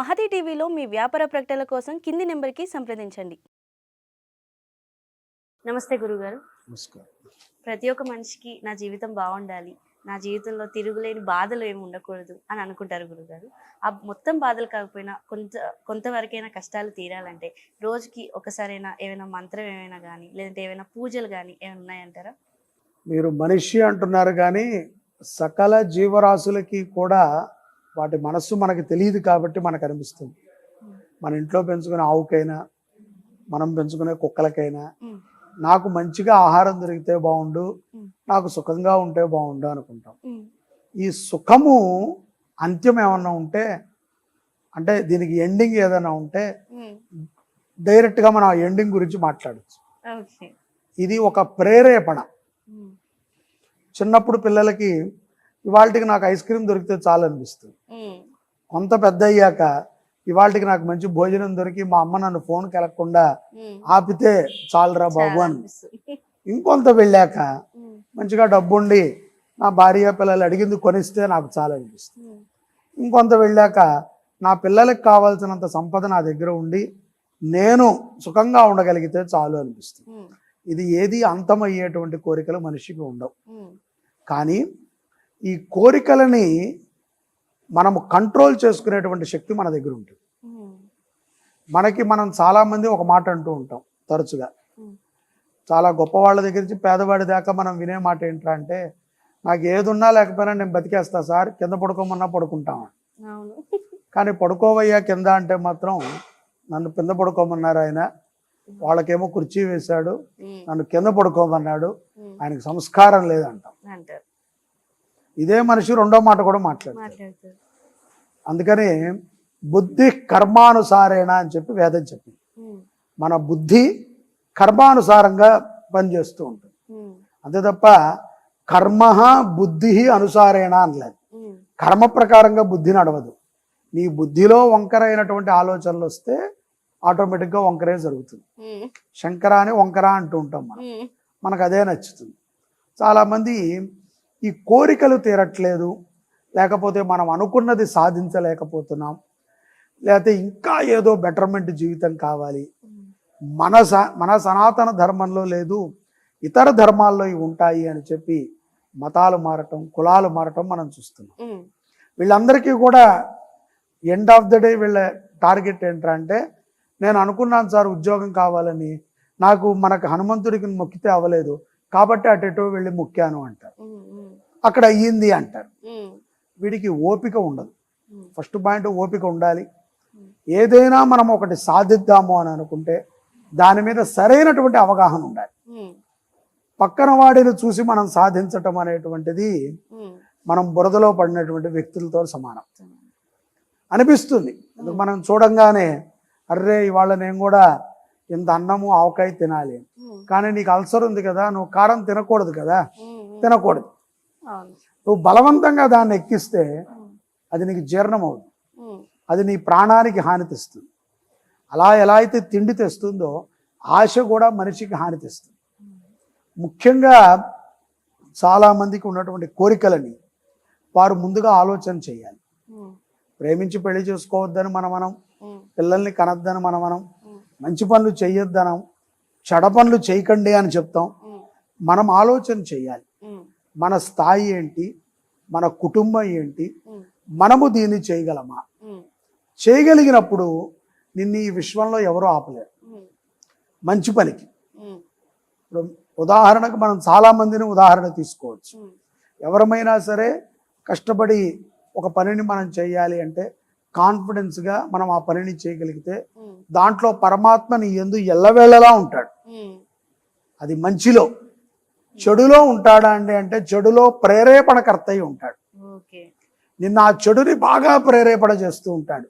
మహతి టీవీలో మీ వ్యాపార ప్రకటనల కోసం కింది నెంబర్కి సంప్రదించండి. నమస్తే గురుగారు. నమస్కారం. ప్రతి ఒక్క మనిషికి నా జీవితం బాగుండాలి నా జీవితంలో తిరుగులేని బాధలు ఏమి ఉండకూడదు అని అనుకుంటారు గురుగారు. ఆ మొత్తం బాధలు కాకపోయినా కొంత కొంతవరకైనా కష్టాలు తీరాలంటే రోజుకి ఒకసారైనా ఏమైనా మంత్రం ఏమైనా కానీ లేదంటే ఏమైనా పూజలు కానీ ఏమైనా ఉన్నాయంటారా? మీరు మనిషి అంటున్నారు కానీ సకల జీవరాశులకి కూడా వాటి మనస్సు మనకి తెలియదు కాబట్టి మనకు అనిపిస్తుంది. మన ఇంట్లో పెంచుకునే ఆవుకైనా మనం పెంచుకునే కుక్కలకైనా నాకు మంచిగా ఆహారం దొరికితే బాగుండు. నాకు సుఖంగా ఉంటే బాగుండు అనుకుంటాం. ఈ సుఖము అంత్యం ఏమన్నా ఉంటే అంటే దీనికి ఎండింగ్ ఏదైనా ఉంటే డైరెక్ట్గా మనం ఆ ఎండింగ్ గురించి మాట్లాడచ్చు. ఇది ఒక ప్రేరేపణ. చిన్నప్పుడు పిల్లలకి ఇవాళకి నాకు ఐస్ క్రీమ్ దొరికితే చాలు అనిపిస్తుంది. కొంత పెద్ద అయ్యాక ఇవాళకి నాకు మంచి భోజనం దొరికి మా అమ్మ నన్ను ఫోన్ కెలకుండా ఉమ్. ఆపితే చాలురా బాబు అని. అనిపిస్తుంది. ఇంకొంత వెళ్ళాక మంచిగా డబ్బుండి నా భార్య పిల్లలు అడిగింది కొనిస్తే నాకు చాలా అనిపిస్తుంది. ఇంకొంత వెళ్ళాక నా పిల్లలకు కావాల్సినంత సంపద నా దగ్గర ఉండి నేను సుఖంగా ఉండగలిగితే చాలు అనిపిస్తుంది. ఇది ఏది అంతమయ్యేటువంటి కోరికలు మనిషికి ఉండవు. కానీ ఈ కోరికలని మనము కంట్రోల్ చేసుకునేటువంటి శక్తి మన దగ్గర ఉంటుంది. మనకి మనం చాలామంది ఒక మాట అంటూ ఉంటాం తరచుగా. చాలా గొప్ప వాళ్ళ దగ్గర నుంచి పేదవాడి దాకా మనం వినే మాట ఏంట్రా అంటే నాకు ఏది ఉన్నా లేకపోయినా నేను బతికేస్తా సార్ కింద పడుకోమన్నా పడుకుంటాం కానీ పడుకోవయ్యా కింద అంటే మాత్రం నన్ను కింద పడుకోమన్నారు ఆయన. వాళ్ళకేమో కుర్చీ వేశాడు. నన్ను కింద పడుకోమన్నాడు. ఆయనకు సంస్కారం లేదంటాం. ఇదే మనిషి రెండో మాట కూడా మాట్లాడతాడు. అందుకని బుద్ధి కర్మానుసారేణ అని చెప్పి వేదం చెప్పింది. మన బుద్ధి కర్మానుసారంగా పనిచేస్తూ ఉంటుంది. అంతే తప్ప కర్మ బుద్ధి అనుసారేణ అనలేదు. కర్మ ప్రకారంగా బుద్ధి నడవదు. నీ బుద్ధిలో వంకరైనటువంటి ఆలోచనలు వస్తే ఆటోమేటిక్గా వంకరే జరుగుతుంది. శంకర అని వంకర అంటూ ఉంటాం మనం. మనకు అదే నచ్చుతుంది. చాలామంది ఈ కోరికలు తీరట్లేదు. లేకపోతే మనం అనుకున్నది సాధించలేకపోతున్నాం. లేకపోతే ఇంకా ఏదో బెటర్మెంట్ జీవితం కావాలి. మన స మన సనాతన ధర్మంలో లేదు. ఇతర ధర్మాల్లో ఇవి ఉంటాయి అని చెప్పి మతాలు మారటం కులాలు మారటం మనం చూస్తున్నాం. వీళ్ళందరికీ కూడా ఎండ్ ఆఫ్ ద డే వీళ్ళ టార్గెట్ ఏంట్రా అంటే నేను అనుకున్నాను సార్ ఉద్యోగం కావాలని. నాకు మనకు హనుమంతుడికి మొక్కితే అవ్వలేదు. కాబట్టి అటు ఇటు వెళ్ళి మొక్కాను అంటారు. అక్కడ అయ్యింది అంటారు. వీడికి ఓపిక ఉండదు. ఫస్ట్ పాయింట్ ఓపిక ఉండాలి. ఏదైనా మనం ఒకటి సాధిద్దాము అని అనుకుంటే దాని మీద సరైనటువంటి అవగాహన ఉండాలి. పక్కన వాడిని చూసి మనం సాధించటం అనేటువంటిది మనం బురదలో పడినటువంటి వ్యక్తులతో సమానం. అనిపిస్తుంది. మనం చూడంగానే అర్రే ఇవాళ నేను కూడా ఇంత అన్నము ఆవకాయ తినాలి. కానీ నీకు అల్సర్ ఉంది కదా నువ్వు కారం తినకూడదు కదా తినకూడదు. నువ్వు బలవంతంగా దాన్ని ఎక్కిస్తే అది నీకు జీర్ణం అవుతుంది. అది నీ ప్రాణానికి హాని తెస్తుంది. అలా ఎలా అయితే తిండి తెస్తుందో ఆశ కూడా మనిషికి హాని తెస్తుంది. ముఖ్యంగా చాలామందికి ఉన్నటువంటి కోరికలని వారు ముందుగా ఆలోచన చేయాలి. ప్రేమించి పెళ్ళి చేసుకోవద్దని మనం మనం పిల్లల్ని కనొద్దని మనం మనం మంచి పనులు చేయొద్దనం చెడ పనులు చేయకండి అని చెప్తాం. మనం ఆలోచన చేయాలి మన స్థాయి ఏంటి? మన కుటుంబం ఏంటి? మనము దీన్ని చేయగలమా? చేయగలిగినప్పుడు నిన్ను ఈ విశ్వంలో ఎవరూ ఆపలేరు. మంచి పనికి. ఇప్పుడు ఉదాహరణకు మనం చాలామందిని ఉదాహరణ తీసుకోవచ్చు. ఎవరమైనా సరే కష్టపడి ఒక పనిని మనం చేయాలి అంటే కాన్ఫిడెన్స్గా మనం ఆ పనిని చేయగలిగితే దాంట్లో పరమాత్మ నీ ఎందు ఎల్లవేళలా ఉంటాడు. అది మంచిలో. చెడులో ఉంటాడా అండి అంటే చెడులో ప్రేరేపణకర్త అయి ఉంటాడు నిన్న ఆ చెడుని బాగా ప్రేరేపణ చేస్తూ ఉంటాడు.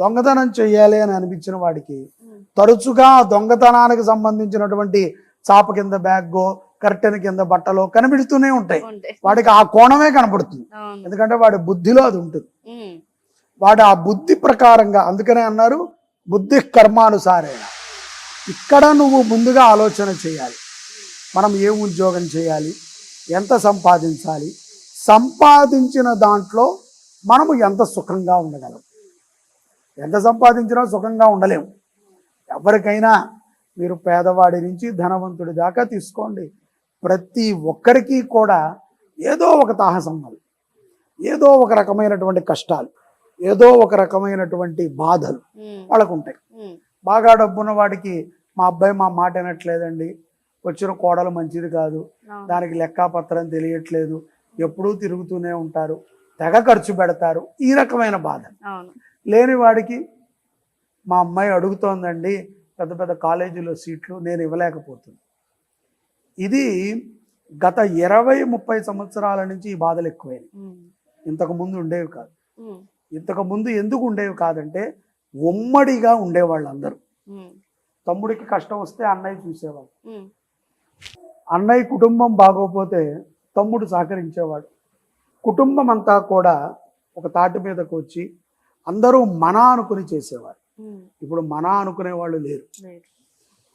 దొంగతనం చెయ్యాలి అని అనిపించిన వాడికి తరచుగా దొంగతనానికి సంబంధించినటువంటి చాప కింద బ్యాగ్గో కర్టెన్ కింద బట్టలో కనిపిస్తూనే ఉంటాయి. వాడికి ఆ కోణమే కనపడుతుంది. ఎందుకంటే వాడి బుద్ధిలో అది ఉంటుంది. వాడు ఆ బుద్ధి ప్రకారంగా అందుకనే అన్నారు బుద్ధి కర్మానుసారేణ. ఇక్కడ నువ్వు ముందుగా ఆలోచన చేయాలి. మనం ఏం ఉద్యోగం చేయాలి? ఎంత సంపాదించాలి? సంపాదించిన దాంట్లో మనము ఎంత సుఖంగా ఉండగలం? ఎంత సంపాదించినా సుఖంగా ఉండలేము. ఎవరికైనా మీరు పేదవాడి నుంచి ధనవంతుడి దాకా తీసుకోండి. ప్రతి ఒక్కరికి కూడా ఏదో ఒక తాహసం ఏదో ఒక రకమైనటువంటి కష్టాలు. ఏదో ఒక రకమైనటువంటి బాధలు వాళ్ళకు ఉంటాయి బాగా డబ్బున్న వాడికి మా అబ్బాయి మా మాట వినట్లేదండి. వచ్చిన కోడలు మంచిది కాదు. దానికి లెక్కాపత్రం తెలియట్లేదు. ఎప్పుడూ తిరుగుతూనే ఉంటారు. తెగ ఖర్చు పెడతారు. ఈ రకమైన బాధ. లేని వాడికి మా అమ్మాయి అడుగుతోందండి పెద్ద పెద్ద కాలేజీలో సీట్లు నేను ఇవ్వలేకపోతుంది ఇది గత ఇరవై ముప్పై సంవత్సరాల నుంచి ఈ బాధలు ఎక్కువైనాయి. ఇంతకు ముందు ఉండేవి కాదు. ఉమ్, ఇంతకు ముందు ఎందుకు ఉండేవి కాదంటే ఉమ్మడిగా ఉండేవాళ్ళు అందరూ తమ్ముడికి కష్టం వస్తే అన్నయ్య చూసేవాడు. అన్నయ్య కుటుంబం బాగోపోతే తమ్ముడు సహకరించేవాడు. కుటుంబం అంతా కూడా ఒక తాటి మీదకు వచ్చి అందరూ మన అనుకుని చేసేవారు. ఇప్పుడు మన అనుకునే వాళ్ళు లేరు.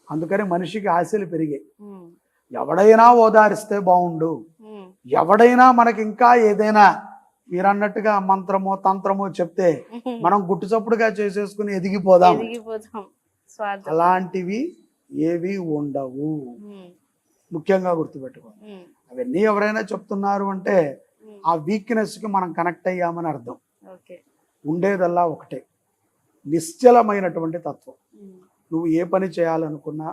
అందుకని మనిషికి ఆశలు పెరిగాయి. ఎవడైనా ఓదారిస్తే బాగుండు ఎవడైనా మనకి ఇంకా ఏదైనా మీరు అన్నట్టుగా మంత్రమో తంత్రమో చెప్తే. మనం గుట్టుచప్పుడుగా చేసేసుకుని ఎదిగిపోదాం. అలాంటివి ఏవి ఉండవు. ముఖ్యంగా గుర్తుపెట్టుకోండి. ఉమ్, అవన్నీ ఎవరైనా చెప్తున్నారు అంటే ఆ వీక్నెస్కి మనం కనెక్ట్ అయ్యామని అర్థం. ఉండేదల్లా ఒకటే. నిశ్చలమైనటువంటి తత్వం. నువ్వు ఏ పని చేయాలనుకున్నా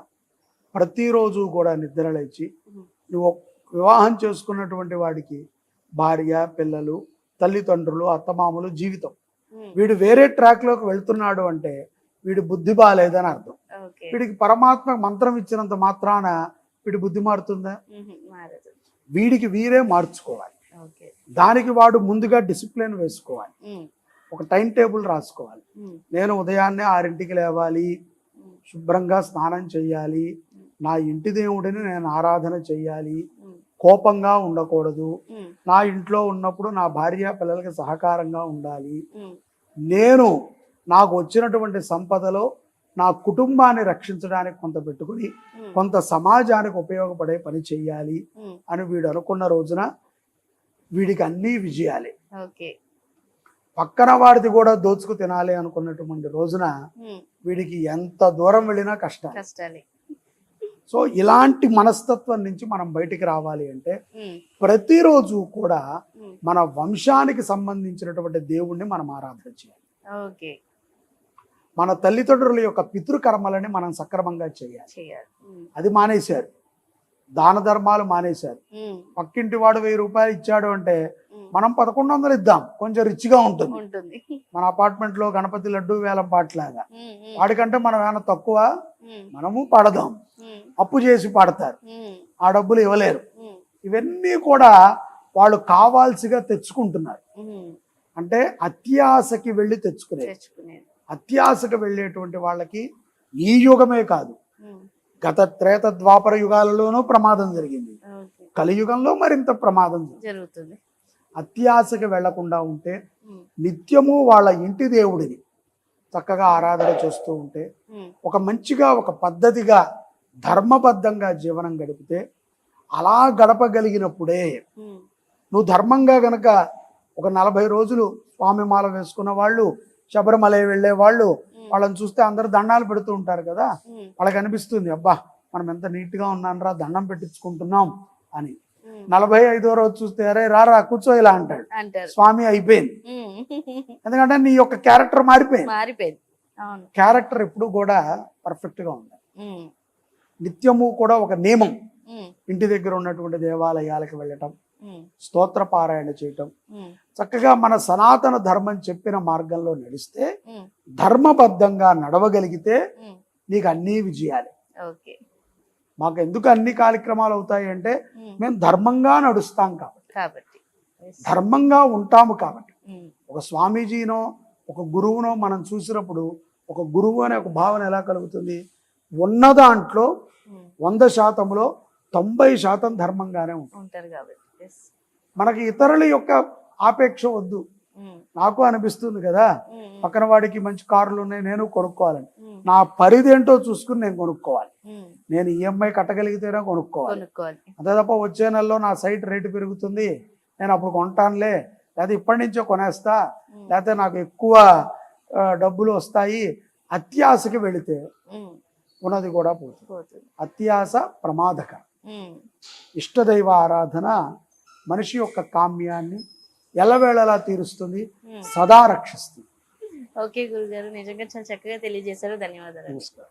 ప్రతిరోజు కూడా నిద్ర లేచి ఉమ్, నువ్వు వివాహం చేసుకున్నటువంటి వాడికి భార్య పిల్లలు తల్లిదండ్రులు అత్తమామలు జీవితం. వీడు వేరే ట్రాక్లోకి వెళ్తున్నాడు అంటే వీడి బుద్ధి బాగాలేదని అర్థం. వీడికి పరమాత్మ మంత్రం ఇచ్చినంత మాత్రాన వీడి బుద్ధి మారుతుందా? వీడికి వీరే మార్చుకోవాలి. దానికి వాడు ముందుగా డిసిప్లిన్ వేసుకోవాలి. ఒక టైం టేబుల్ రాసుకోవాలి. నేను ఉదయాన్నే ఆరింటికి లేవాలి. శుభ్రంగా స్నానం చేయాలి. నా ఇంటి దేవుడిని నేను ఆరాధన చేయాలి. కోపంగా ఉండకూడదు. నా ఇంట్లో ఉన్నప్పుడు నా భార్య పిల్లలకి సహకారంగా ఉండాలి. నేను నాకు వచ్చినటువంటి సంపదలో నా కుటుంబాన్ని రక్షించడానికి కొంత పెట్టుకుని కొంత సమాజానికి ఉపయోగపడే పని చేయాలి అని వీడు అనుకున్న రోజున వీడికి అన్నీ విజయాలే. ఓకే. పక్కన వాడిది కూడా దోచుకు తినాలి అనుకున్నటువంటి రోజున వీడికి ఎంత దూరం వెళ్ళినా కష్టం కష్టాలే. సో ఇలాంటి మనస్తత్వం నుంచి మనం బయటికి రావాలి అంటే ప్రతిరోజు కూడా మన వంశానికి సంబంధించినటువంటి దేవుణ్ణి మనం ఆరాధన చేయాలి. ఓకే. మన తల్లిదండ్రుల యొక్క పితృకర్మలని మనం సక్రమంగా చేయాలి. అది మానేశారు. దాన ధర్మాలు మానేశారు. పక్కింటి వాడు వెయ్యి రూపాయలు ఇచ్చాడు అంటే మనం పదకొండు వందలు ఇద్దాం. కొంచెం రిచ్గా ఉంటుంది. మన అపార్ట్మెంట్లో గణపతి లడ్డు వేలం పాటలాగా. వాడికంటే మనం ఏమైనా తక్కువ మనము పడదాం. అప్పు చేసి పాడతారు. ఆ డబ్బులు ఇవ్వలేరు. ఇవన్నీ కూడా వాళ్ళు కావాల్సిగా తెచ్చుకుంటున్నారు. అంటే అత్యాశకి వెళ్ళి తెచ్చుకునే అత్యాశకు వెళ్ళేటువంటి వాళ్ళకి ఈ యుగమే కాదు. గత త్రేత ద్వాపర యుగాలలోనూ ప్రమాదం జరిగింది. కలియుగంలో మరింత ప్రమాదం జరుగుతుంది. అత్యాశకి వెళ్ళకుండా ఉంటే నిత్యము వాళ్ళ ఇంటి దేవుడిని చక్కగా ఆరాధన చేస్తూ ఉంటే ఒక మంచిగా ఒక పద్ధతిగా ధర్మబద్ధంగా జీవనం గడిపితే అలా గడపగలిగినప్పుడే నువ్వు ధర్మంగా గనక ఒక నలభై రోజులు స్వామి మాల వేసుకున్న వాళ్ళు శబరిమల వెళ్ళే వాళ్ళు వాళ్ళని చూస్తే అందరూ దండాలు పెడుతూ ఉంటారు కదా? వాళ్ళకి అనిపిస్తుంది అబ్బా మనం ఎంత నీట్గా ఉన్నానరా దండం పెట్టించుకుంటున్నాం అని. నలభై ఐదో రోజు చూస్తే అరే రారా కూర్చో ఇలా అంటాడు. స్వామి అయిపోయింది. ఎందుకంటే నీ యొక్క క్యారెక్టర్ మారిపోయింది. క్యారెక్టర్ ఎప్పుడు కూడా పర్ఫెక్ట్గా ఉంది ఉమ్, నిత్యము కూడా ఒక నియమం. ఇంటి దగ్గర ఉన్నటువంటి దేవాలయాలకు వెళ్ళటం స్తోత్ర పారాయణ చేయటం. చక్కగా మన సనాతన ధర్మం చెప్పిన మార్గంలో నడిస్తే ధర్మబద్ధంగా నడవగలిగితే నీకు అన్నీ విజయాలే. ఓకే. మాకు ఎందుకు అన్ని కార్యక్రమాలు అవుతాయి అంటే మేము ధర్మంగా నడుస్తాం కాబట్టి. ధర్మంగా ఉంటాము కాబట్టి. ఒక స్వామీజీనో ఒక గురువునో మనం చూసినప్పుడు ఒక గురువు అనే ఒక భావన ఎలా కలుగుతుంది? ఉన్న దాంట్లో వంద శాతంలో తొంభై శాతం ధర్మంగానే ఉంటుంది. మనకి ఇతరుల యొక్క ఆపేక్ష వద్దు. నాకు అనిపిస్తుంది కదా పక్కన వాడికి మంచి కార్లు ఉన్నాయి నేను కొనుక్కోవాలని. నా పరిధి ఏంటో చూసుకుని నేను కొనుక్కోవాలి. నేను ఈఎంఐ కట్టగలిగితేనే కొనుక్కోవాలి. అంతే తప్ప వచ్చే నెలలో నా సైట్ రేటు పెరుగుతుంది నేను అప్పుడు కొంటానులే లేకపోతే ఇప్పటి నుంచే కొనేస్తా లేకపోతే నాకు ఎక్కువ డబ్బులు వస్తాయి అత్యాశకి వెళితే ఉన్నది కూడా పోతుంది. అత్యాశ ప్రమాదకరం. ఇష్టదైవ ఆరాధన మనిషి యొక్క కామ్యాన్ని ఎల్లవేళలా తీరుస్తుంది ఉమ్. సదా రక్షిస్తుంది. ఓకే గురుగారు. నిజంగా చాలా చక్కగా తెలియజేశారు. ధన్యవాదాలు. నమస్కారం.